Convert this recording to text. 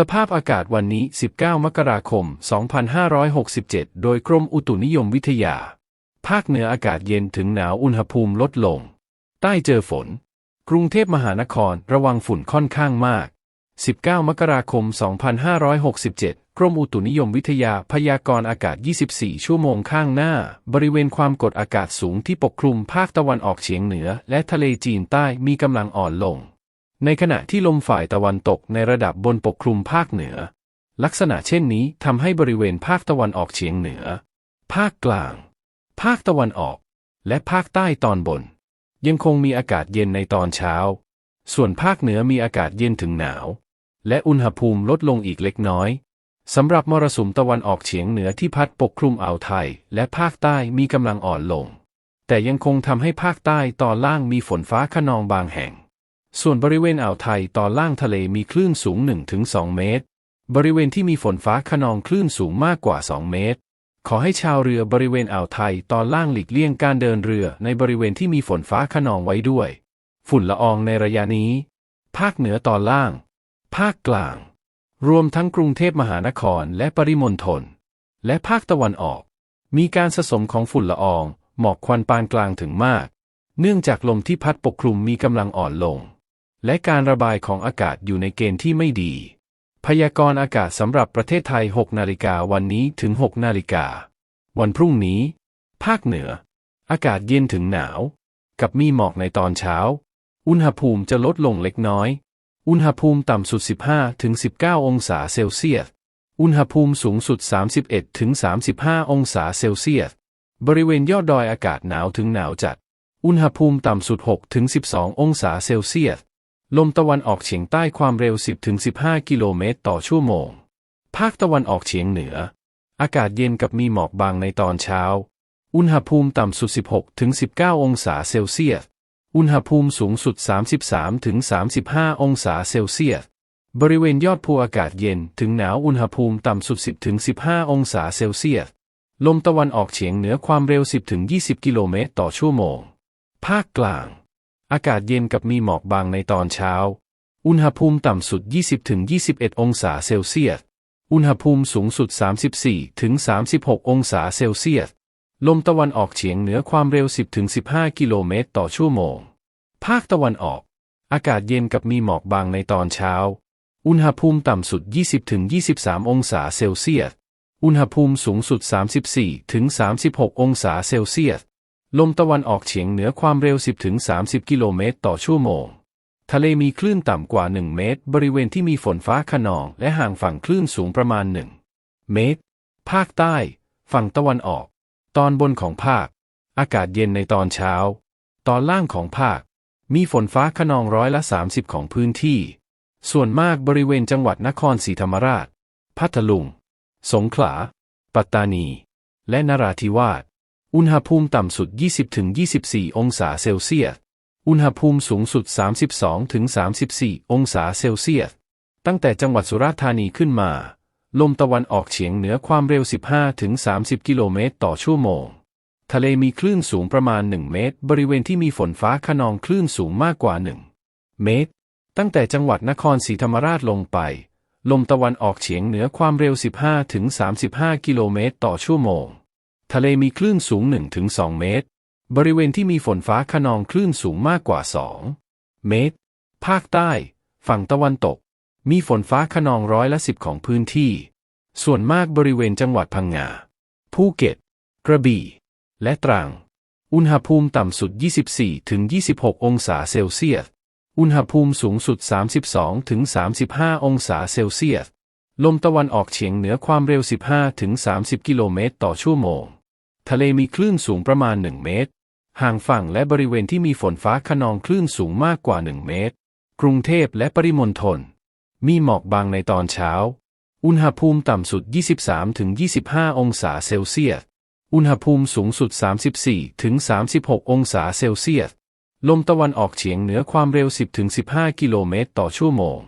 สภาพอากาศวันนี้ 19 มกราคม 2567 โดยกรมอุตุนิยมวิทยา ภาคเหนืออากาศเย็นถึงหนาวอุณหภูมิลดลง ใต้เจอฝน กรุงเทพมหานครระวังฝุ่นค่อนข้างมาก 19 มกราคม 2567 กรมอุตุนิยมวิทยาพยากรณ์อากาศ 24 ชั่วโมงข้างหน้า บริเวณความกดอากาศสูงที่ปกคลุมภาคตะวันออกเฉียงเหนือ และทะเลจีนใต้มีกำลังอ่อนลง ในขณะที่ลมฝ่ายตะวันตกในระดับบนปกคลุมภาคเหนือ ลักษณะเช่นนี้ทำให้บริเวณภาคตะวันออกเฉียงเหนือ ภาคกลาง ภาคตะวันออก และภาคใต้ตอนบน ยังคงมีอากาศเย็นในตอนเช้า ส่วนภาคเหนือมีอากาศเย็นถึงหนาว และอุณหภูมิลดลงอีกเล็กน้อยสำหรับมรสุมตะวันออกเฉียงเหนือที่พัดปกคลุมอ่าวไทย และภาคใต้มีกำลังอ่อนลง แต่ยังคงทำให้ภาคใต้ตอนล่างมีฝนฟ้าขนองบางแห่ง ส่วนบริเวณอ่าวไทยตอนล่างทะเลมีคลื่นสูง 1-2 เมตร บริเวณที่มีฝนฟ้าขนองคลื่นสูงมากกว่า 2 เมตร ขอให้ชาวเรือบริเวณอ่าวไทยตอนล่างหลีกเลี่ยงการเดินเรือในบริเวณที่มีฝนฟ้าขนองไว้ด้วย ฝุ่นละอองในระยะนี้ ภาคเหนือตอนล่าง ภาคกลาง รวมทั้งกรุงเทพมหานครและปริมณฑล และภาคตะวันออก มีการสะสมของฝุ่นละออง หมอกควันปานกลางถึงมาก เนื่องจากลมที่พัดปกคลุมมีกำลังอ่อนลง และการระบายของอากาศอยู่ในเกณฑ์ที่ไม่ดี พยากรณ์อากาศสำหรับประเทศไทย 6 นาฬิกาวันนี้ถึง 6 นาฬิกา วันพรุ่งนี้ ภาคเหนือ อากาศเย็นถึงหนาว กับมีหมอกในตอนเช้า อุณหภูมิจะลดลงเล็กน้อย อุณหภูมิต่ำสุด 15ถึง19 องศาเซลเซียส อุณหภูมิสูงสุด 31ถึง35 องศาเซลเซียส บริเวณยอดดอยอากาศหนาวถึงหนาวจัด อุณหภูมิต่ำสุด6ถึง12 องศาเซลเซียส ลมตะวันออกเฉียงใต้ความเร็ว 10ถึง15 กิโลเมตรต่อชั่วโมง ภาคตะวันออกเฉียงเหนือ อากาศเย็นกับมีหมอกบางในตอนเช้า อุณหภูมิต่ำสุด 16ถึง19 องศาเซลเซียส อุณหภูมิสูงสุด 33ถึง35 องศาเซลเซียส บริเวณยอดภูอากาศเย็นถึงหนาวอุณหภูมิต่ำสุด 10ถึง15 องศาเซลเซียส ลมตะวันออกเฉียงเหนือความเร็ว 10ถึง20 กิโลเมตรต่อชั่วโมง ภาคกลาง อากาศเย็นกับมีหมอกบางในตอนเช้า อุณหภูมิต่ำสุด 20ถึง21 องศาเซลเซียส อุณหภูมิสูงสุด 34ถึง36 องศาเซลเซียส ลมตะวันออกเฉียงเหนือความเร็ว 10ถึง15 กิโลเมตรต่อชั่วโมง ภาคตะวันออก อากาศเย็นกับมีหมอกบางในตอนเช้า อุณหภูมิต่ำสุด 20ถึง23 องศาเซลเซียส อุณหภูมิสูงสุด 34ถึง36 องศาเซลเซียส ลมตะวันออกเฉียงเหนือความเร็ว 10ถึง30 กิโลเมตรต่อชั่วโมง ทะเลมีคลื่นต่ำกว่า 1 เมตร บริเวณที่มีฝนฟ้าขนองและห่างฝั่งคลื่นสูงประมาณ 1 เมตร ภาคใต้ ฝั่งตะวันออก ตอนบนของภาค อากาศเย็นในตอนเช้า ตอนล่างของภาค มีฝนฟ้าขนองร้อยละ 30 ของพื้นที่ ส่วนมากบริเวณจังหวัดนครศรีธรรมราช พัทลุง สงขลา ปัตตานี และนราธิวาส อุณหภูมิต่ำสุด 20-24 องศาเซลเซียส อุณหภูมิสูงสุด 32-34 องศาเซลเซียส ตั้งแต่จังหวัดสุราษฎร์ธานีขึ้นมา ลมตะวันออกเฉียงเหนือความเร็ว 15-30 กิโลเมตรต่อชั่วโมง ทะเลมีคลื่นสูงประมาณ 1 เมตร บริเวณที่มีฝนฟ้าขนองคลื่นสูงมากกว่า 1 เมตร ตั้งแต่จังหวัดนครศรีธรรมราชลงไป ลมตะวันออกเฉียงเหนือความเร็ว 15-35 กิโลเมตรต่อชั่วโมง ทะเลมีคลื่นสูง 1-2 เมตร บริเวณที่มีฝนฟ้าขนองคลื่นสูงมากกว่า 2 เมตร ภาคใต้ ฝั่งตะวันตก มีฝนฟ้าขนองร้อยละสิบของพื้นที่ ส่วนมากบริเวณจังหวัดพังงา ภูเก็ต กระบี่ และตรัง อุณหภูมิต่ำสุด 24-26 องศาเซลเซียส อุณหภูมิสูงสุด 32-35 องศาเซลเซียส ลมตะวันออกเฉียงเหนือความเร็ว 15-30 กิโลเมตรต่อชั่วโมง ทะเลมีคลื่นสูงประมาณ 1 เมตร ห่างฝั่งและบริเวณที่มีฝนฟ้าขนองคลื่นสูงมากกว่า 1 เมตร กรุงเทพและปริมณฑล มีหมอกบางในตอนเช้า อุณหภูมิต่ำสุด 23-25 องศาเซลเซียส อุณหภูมิสูงสุด 34-36 องศาเซลเซียส ลมตะวันออกเฉียงเหนือความเร็ว 10-15 กิโลเมตรต่อชั่วโมง